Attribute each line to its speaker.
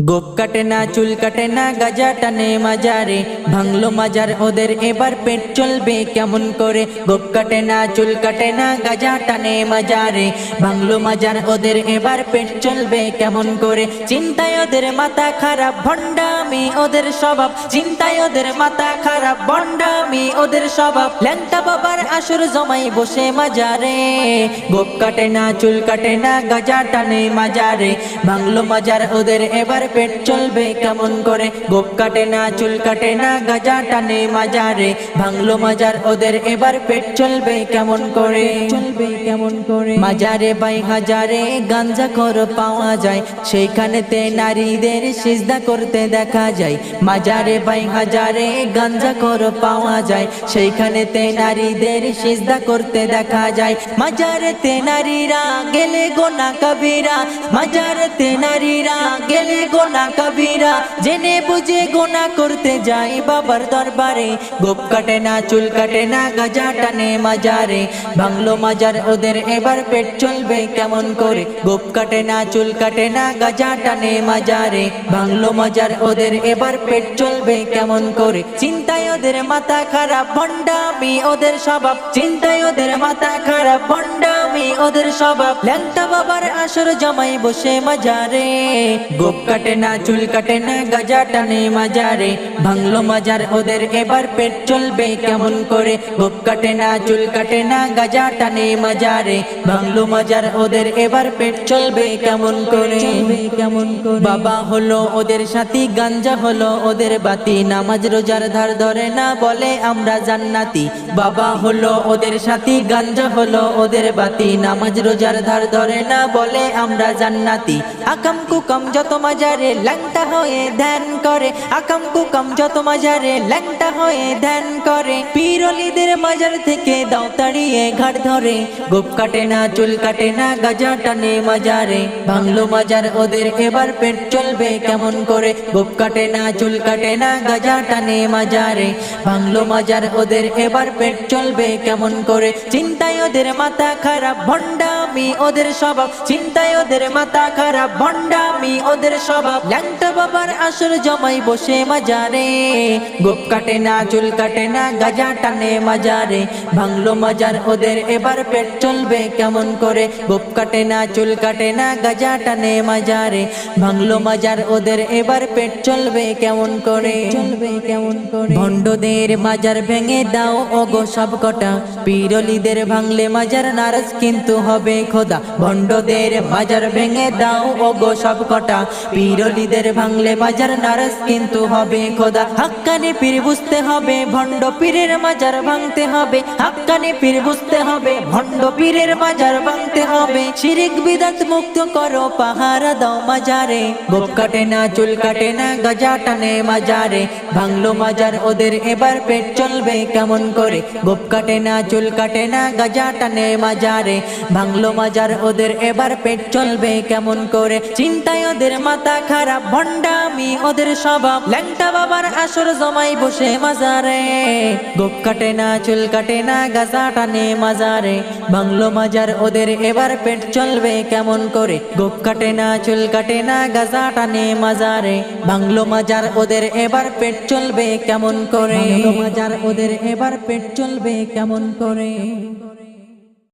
Speaker 1: গোপ কাটে না, চুল কাটে না, গাজা টানে মাজারে। ভাঙলো মাজার ওদের, এবার পেট চলবে কেমন করে? গোপ কাটে না, চুল কাটে না, গাজা টানে মাজারে। ভাঙলো মাজার ওদের, এবার পেট চলবে কেমন করে? চিন্তায় ওদের মাথা খারাপ, ভণ্ডামি ওদের স্বভাব। চিন্তায় ওদের মাথা খারাপ, ভণ্ডামি ওদের স্বভাব। ল্যাংটা বাবার আসর জমাই বসে মাজারে। গোপ কাটে না, চুল কাটে না, গাজা টানে মাজারে। ভাঙলো মাজার ওদের, এবার পেট চলবে কেমন করে? গোপ কাটে না, চুল কাটে না, গাজা টানে মাজারে। ভাঙলো মাজার, ওদের এবার পেট চলবে কেমন করে? চলবে কেমন করে? মাজারে বাই হাজারে গাঞ্জা কর পাওয়া যায়। সেইখানেতে নারীদের সিজদা করতে দেখা যায়। মাজারে বাই হাজারে গাঞ্জা কর পাওয়া যায়। সেইখানেতে নারীদের সিজদা করতে দেখা যায়। মাজারেতে নারীরা গেলে গোনা কবিরা। মাজারেতে নারীরা গেলে গোনা কবিরা, জেনে বুঝে গোনা করতে যাই বাবার দরবারে। গোপ কাটে না, চুল কাটে না, গাজা টানে মাজারে। বাংলো মাজার, ওদের এবার পেট চলবে কেমন করে? গোপ কাটে না, চুল কাটে না, গাজা টানে মাজারে। বাংলো মাজার, ওদের এবার পেট চলবে কেমন করে? চিন্তায় ওদের মাথা খারাপ, ভণ্ডামি ওদের স্বভাব। চিন্তায় ওদের মাথা খারাপ, ভণ্ডামি ওদের স্বভাব। ল্যাংটা বাবার আসর জমাই বসে মাজারে। গোপ কাটে না, চুল কাটে না, গাজা টানে মাজারে। ভাঙলো মাজার ওদের, এবার পেট চলবে কেমন করে? গোপ কাটে না, চুল কাটে না, গাজা টানে মাজারে। ভাঙলো মাজার ওদের, এবার পেট চলবে কেমন করে? কেমন বাবা হলো ওদের সাথী গাঞ্জা হলো ওদের বাতি। নামাজ রোজার ধার ধরে না বলে আমরা জান্নাতি। বাবা হলো ওদের সাথী, গাঞ্জা হলো ওদের বাতি। নামাজ রোজার ধার ধরে না বলে আমরা জান্নাতি। আকাম কুকাম যত মাজারে ল্যাংটা হয়ে ধ্যান করে। আকাম কুকাম যত মাজারে ল্যাংটা হয়ে ধ্যান করে। পিরলিদের মাজার থেকে দাও তাড়িয়ে ঘাট ধরে। গোপ কাটে না, চুল কাটে না, গাজা টানে মাজারে। ভাঙলো মাজার ওদের এবার পেট চলবে কেমন করে? গোপ কাটে না, চুল কাটে না, গাজা টানে মাজারে। ভাঙলো মাজার ওদের এবার পেট চলবে কেমন করে? চিন্তায় ওদের মাথা খারাপ, ভণ্ডামি ওদের স্বভাব। চিন্তায় ওদের মাথা খারাপ, ভণ্ডামি ওদের স্বভাব। ল্যাংটা বাবার আসর জমাই বসে মাজারে। গোপ কাটে না, চুল কাটে না, গাজা টানে মাজারে। ভাঙলো মাজার ওদের এবার পেট চলবে কেমন করে? গোপ কাটে না, চুল কাটে না, গাজা টানে মাজারে। ভাঙলো মাজার ওদের এবার পেট চলবে কেমন করে? চলবে কেমন করে? ভণ্ডদের মাজার ভেঙে দাও, ওগো সব কটা। পিরলিদের ভাঙলে মাজার নারাজ কিন্তু হবে খোদা। ভণ্ডদের মাজার ভেঙে দাও, ওগো সব কটা। পিরলিদের ভাঙলে মাজার নারাজ কিন্তু হবে খোদা। হাক্কানি পীর বুঝতে হবে, ভণ্ড পীরের মাজার ভাঙতে হবে। হাক্কানি পীর বুঝতে হবে, ভণ্ড পীরের মাজার ভাঙতে হবে। শিরিক বিদাত মুক্ত করো, পাহারা দাও মাজারে। গোপ কাটে না, চুল কাটে না, গাজা টানে মাজারে। ভাঙলো মাজার ওদের এবার পেট চলবে কেমন করে? গোপ কাটে না, চুল কাটে না, গাজা টানে মাজারে। ভাঙলো মাজার, ওদের এবার পেট চলবে কেমন করে? চিন্তায় ওদের মাথা খারাপ, ভণ্ডামি ওদের স্বভাব। ল্যাংটা বাবার আসর জমাই বসে মাজারে। গোপ কাটে না, চুল কাটে না, গাজা টানে মাজারে। ভাঙলো মাজার, ওদের এবার পেট চলবে কেমন করে? গোপ কাটে না, চুল কাটে না, গাজা টানে মাজারে। ভাঙলো মাজার, ওদের এবার পেট চলবে কেমন করে। মাজার ওদের এবার পেট চলবে কেমন করে?